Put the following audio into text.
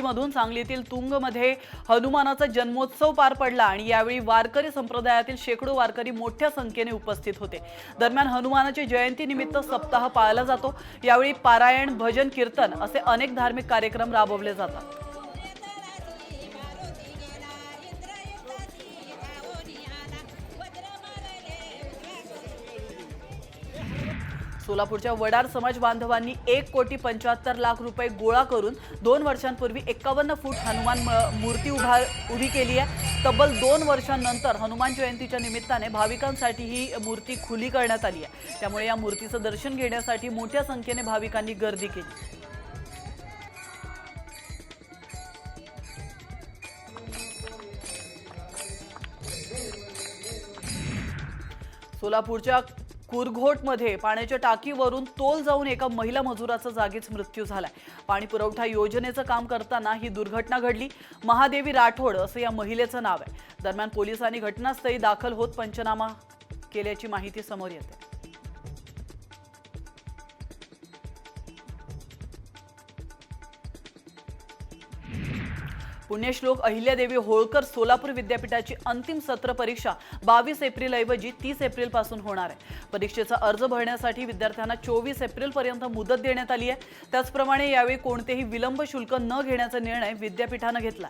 सांगलीमधून सांगलीतील तुंगमध्ये हनुमानाचा जन्मोत्सव पार पडला आणि यावेळी वारकरी संप्रदायातील शेकडो वारकरी मोठ्या संख्येने उपस्थित होते. दरम्यान हनुमानाची जयंती निमित्त सप्ताह पाळला जातो. यावेळी पारायण भजन कीर्तन असे अनेक धार्मिक कार्यक्रम राबवले जातात. सोलापूरच्या वडार समाज बांधवांनी एक कोटी पंच्याहत्तर लाख रुपये गोळा करून दोन वर्षांपूर्वी एक्कावन्न फूट हनुमान म- मूर्ती उभा उभी केली आहे. तब्बल दोन वर्षांनंतर हनुमान जयंतीच्या निमित्ताने भाविकांसाठी ही मूर्ती खुली करण्यात आली आहे. त्यामुळे या मूर्तीचं दर्शन घेण्यासाठी मोठ्या संख्येने भाविकांनी गर्दी केली. सोलापूरच्या कुरघोटमध्ये पाण्याच्या टाकीवरून तोल जाऊन एका महिला मजुराचा जागीच मृत्यू झालाय. पाणी पुरवठा योजनेचं काम करताना ही दुर्घटना घडली. महादेवी राठोड असं या महिलेचं नाव आहे. दरम्यान पोलिसांनी घटनास्थळी दाखल होत पंचनामा केल्याची माहिती समोर येते. पुण्यश्लोक अहिल्यादेवी होळकर सोलापूर विद्यापीठाची अंतिम सत्र परीक्षा बावीस एप्रिल ऐवजी तीस एप्रिलपासून होणार आहे. परीक्षेचा अर्ज भरण्यासाठी विद्यार्थ्यांना चोवीस एप्रिल पर्यंत मुदत देण्यात आली आहे. त्याचप्रमाणे यावेळी कोणतेही विलंब शुल्क न घेण्याचा निर्णय विद्यापीठानं घेतला